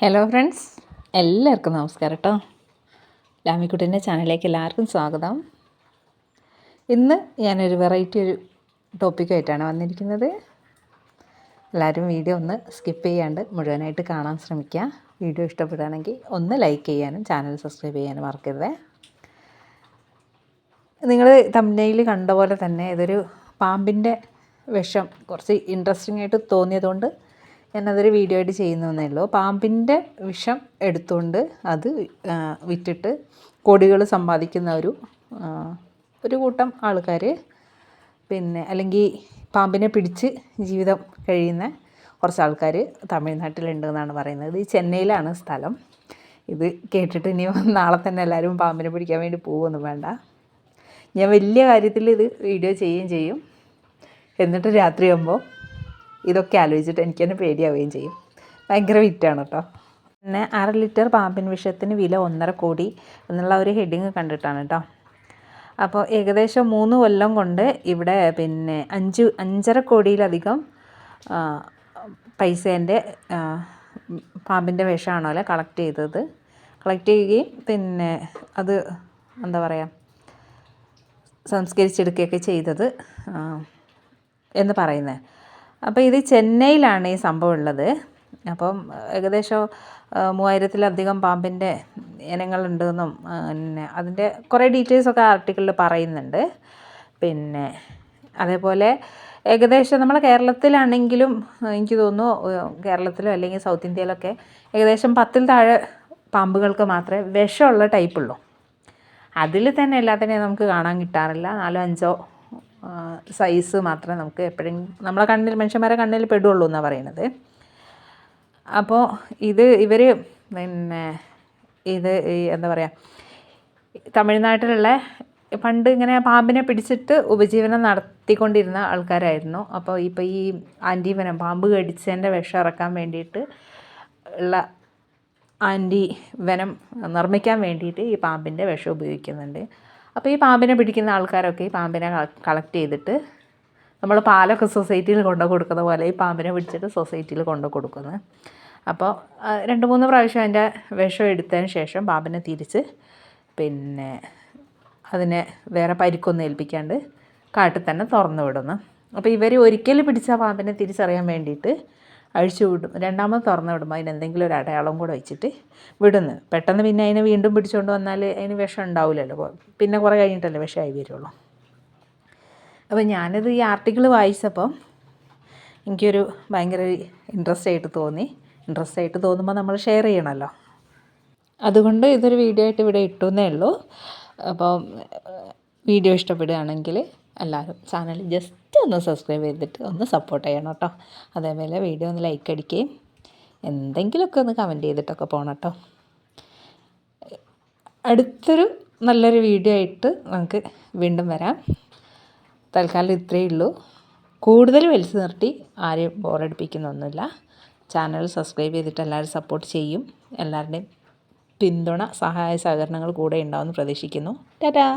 Hello friends എല്ലാവർക്കും നമസ്കാരം കേട്ടോ ലാമിക്കുട്ടിന്റെ ചാനലിലേക്ക് എല്ലാവർക്കും സ്വാഗതം. ഇന്ന് ഞാനൊരു വെറൈറ്റി ഒരു ടോപ്പിക്കായിട്ടാണ് വന്നിരിക്കുന്നത്. എല്ലാവരും വീഡിയോ ഒന്ന് സ്കിപ്പ് ചെയ്യാണ്ട് മുഴുവനായിട്ട് കാണാൻ ശ്രമിക്കുക. വീഡിയോ ഇഷ്ടപ്പെടുകയാണെങ്കിൽ ഒന്ന് ലൈക്ക് ചെയ്യാനും ചാനൽ സബ്സ്ക്രൈബ് ചെയ്യാനും മറക്കരുത്. നിങ്ങൾ തമിഴ്നയിൽ കണ്ട പോലെ തന്നെ ഇതൊരു പാമ്പിന്റെ വിഷം കുറച്ച് ഇൻട്രസ്റ്റിംഗ് ആയിട്ട് തോന്നിയതുകൊണ്ട് ഞാനതൊരു വീഡിയോ ആയിട്ട് ചെയ്യുന്നതേ ഉള്ളൂ. പാമ്പിന്റെ വിഷം എടുത്തുകൊണ്ട് അത് വിറ്റിട്ട് കൊടികൾ സമ്പാദിക്കുന്ന ഒരു ഒരു കൂട്ടം ആൾക്കാർ പിന്നെ അല്ലെങ്കിൽ പാമ്പിനെ പിടിച്ച് ജീവിതം കഴിയുന്ന കുറച്ച് ആൾക്കാർ തമിഴ്നാട്ടിലുണ്ട് എന്നാണ് പറയുന്നത്. ഈ ചെന്നൈയിലാണ് സ്ഥലം. ഇത് കേട്ടിട്ട് ഇനി നാളെ തന്നെ എല്ലാവരും പാമ്പിനെ പിടിക്കാൻ വേണ്ടി പോകുമൊന്നും വേണ്ട. ഞാൻ വലിയ കാര്യത്തിൽ ഇത് വീഡിയോ ചെയ്യുകയും ചെയ്യും. എന്നിട്ട് രാത്രിയാകുമ്പോൾ ഇതൊക്കെ ആലോചിച്ചിട്ട് എനിക്ക് തന്നെ പേടിയാവുകയും ചെയ്യും. ഭയങ്കര വിറ്റാണ് കേട്ടോ. പിന്നെ അര ലിറ്റർ പാമ്പിൻ വിഷത്തിന് വില ഒന്നര കോടി എന്നുള്ള ഒരു ഹെഡിങ് കണ്ടിട്ടാണ് കേട്ടോ. അപ്പോൾ ഏകദേശം മൂന്ന് കൊല്ലം കൊണ്ട് ഇവിടെ പിന്നെ അഞ്ച് അഞ്ചര കോടിയിലധികം പൈസേന്റെ പാമ്പിന്റെ വിഷമാണോ അല്ലെ കളക്ട് ചെയ്തത്. കളക്ട് ചെയ്യുകയും പിന്നെ അത് എന്താ പറയുക സംസ്കരിച്ചെടുക്കുകയൊക്കെ ചെയ്തത് എന്ന് പറയുന്നത്. അപ്പോൾ ഇത് ചെന്നൈയിലാണ് ഈ സംഭവം ഉള്ളത്. അപ്പം ഏകദേശം മൂവായിരത്തിലധികം പാമ്പിന്റെ ഇനങ്ങളുണ്ടെന്നും പിന്നെ അതിന്റെ കുറേ ഡീറ്റെയിൽസൊക്കെ ആർട്ടിക്കിളിൽ പറയുന്നുണ്ട്. പിന്നെ അതേപോലെ ഏകദേശം നമ്മളെ കേരളത്തിലാണെങ്കിലും എനിക്ക് തോന്നുന്നു കേരളത്തിലോ അല്ലെങ്കിൽ സൗത്ത് ഇന്ത്യയിലൊക്കെ ഏകദേശം പത്തിൽ താഴെ പാമ്പുകൾക്ക് മാത്രമേ വിഷമുള്ള ടൈപ്പുള്ളൂ. അതിൽ തന്നെ എല്ലാത്തിനെയും നമുക്ക് കാണാൻ കിട്ടാറില്ല. നാലോ അഞ്ചോ സൈസ് മാത്രമേ നമുക്ക് എപ്പോഴും നമ്മളെ കണ്ണിൽ മനുഷ്യന്മാരെ കണ്ണിൽ പെടുള്ളൂ എന്നാണ് പറയുന്നത് അപ്പോൾ ഇത് ഇവർ പിന്നെ ഇത് എന്താ പറയുക തമിഴ്നാട്ടിലുള്ള പണ്ട് ഇങ്ങനെ പാമ്പിനെ പിടിച്ചിട്ട് ഉപജീവനം നടത്തിക്കൊണ്ടിരുന്ന ആൾക്കാരായിരുന്നു. അപ്പോൾ ഇപ്പോൾ ഈ ആന്റിവനം പാമ്പ് കടിച്ചതിന്റെ വിഷം ഇറക്കാൻ വേണ്ടിയിട്ട് ഉള്ള ആന്റി വനം നിർമ്മിക്കാൻ വേണ്ടിയിട്ട് ഈ പാമ്പിന്റെ വിഷം ഉപയോഗിക്കുന്നുണ്ട്. അപ്പോൾ ഈ പാമ്പിനെ പിടിക്കുന്ന ആൾക്കാരൊക്കെ ഈ പാമ്പിനെ കളക്ട് ചെയ്തിട്ട് നമ്മൾ പാലൊക്കെ സൊസൈറ്റിയിൽ കൊണ്ടു കൊടുക്കുന്ന പോലെ ഈ പാമ്പിനെ പിടിച്ചിട്ട് സൊസൈറ്റിയിൽ കൊണ്ടു കൊടുക്കുന്നത് അപ്പോൾ രണ്ട് മൂന്ന് പ്രാവശ്യം അതിന്റെ വിഷം എടുത്തതിന് ശേഷം പാമ്പിനെ തിരിച്ച് പിന്നെ അതിനെ വേറെ പരിക്കൊന്നും ഏൽപ്പിക്കാണ്ട് കാട്ടിൽ തന്നെ തുറന്നു വിടുന്നു. അപ്പോൾ ഇവർ ഒരിക്കൽ പിടിച്ച പാമ്പിനെ തിരിച്ചറിയാൻ വേണ്ടിയിട്ട് അഴിച്ചു വിടും. രണ്ടാമത് തുറന്നു വിടുമ്പോൾ അതിന് എന്തെങ്കിലും ഒരു അടയാളം കൂടെ വെച്ചിട്ട് വിടുന്നു. പെട്ടെന്ന് പിന്നെ അതിനെ വീണ്ടും പിടിച്ചുകൊണ്ട് വന്നാൽ അതിന് വിഷം ഉണ്ടാവില്ലല്ലോ. പിന്നെ കുറേ കഴിഞ്ഞിട്ടല്ലേ വിഷമായി വരുള്ളൂ. അപ്പോൾ ഞാനിത് ഈ ആർട്ടിക്കിൾ വായിച്ചപ്പം എനിക്കൊരു ഭയങ്കര ഇൻട്രസ്റ്റ് ആയിട്ട് തോന്നി. ഇൻട്രസ്റ്റ് ആയിട്ട് തോന്നുമ്പോൾ നമ്മൾ ഷെയർ ചെയ്യണമല്ലോ അതുകൊണ്ട് ഇതൊരു വീഡിയോ ആയിട്ട് ഇവിടെ ഇട്ടുന്നേ ഉള്ളൂ. അപ്പോൾ വീഡിയോ ഇഷ്ടപ്പെടുകയാണെങ്കിൽ എല്ലാവരും ചാനൽ ജസ്റ്റ് ഒന്ന് സബ്സ്ക്രൈബ് ചെയ്തിട്ട് ഒന്ന് സപ്പോർട്ട് ചെയ്യണം കേട്ടോ. അതേപോലെ വീഡിയോ ഒന്ന് ലൈക്ക് അടിക്കുകയും എന്തെങ്കിലുമൊക്കെ ഒന്ന് കമന്റ് ചെയ്തിട്ടൊക്കെ പോകണം കേട്ടോ. അടുത്തൊരു നല്ലൊരു വീഡിയോ ആയിട്ട് നമുക്ക് വീണ്ടും വരാം. തൽക്കാലം ഇത്രയേ ഉള്ളൂ. കൂടുതൽ വലിച്ചു നിർത്തി ആരെയും ബോറടിപ്പിക്കുന്നൊന്നുമില്ല ചാനൽ സബ്സ്ക്രൈബ് ചെയ്തിട്ട് എല്ലാവരും സപ്പോർട്ട് ചെയ്യും. എല്ലാവരുടെയും പിന്തുണ സഹായ സഹകരണങ്ങൾ കൂടെ ഉണ്ടാവുമെന്ന് പ്രതീക്ഷിക്കുന്നു. ടാറ്റാ!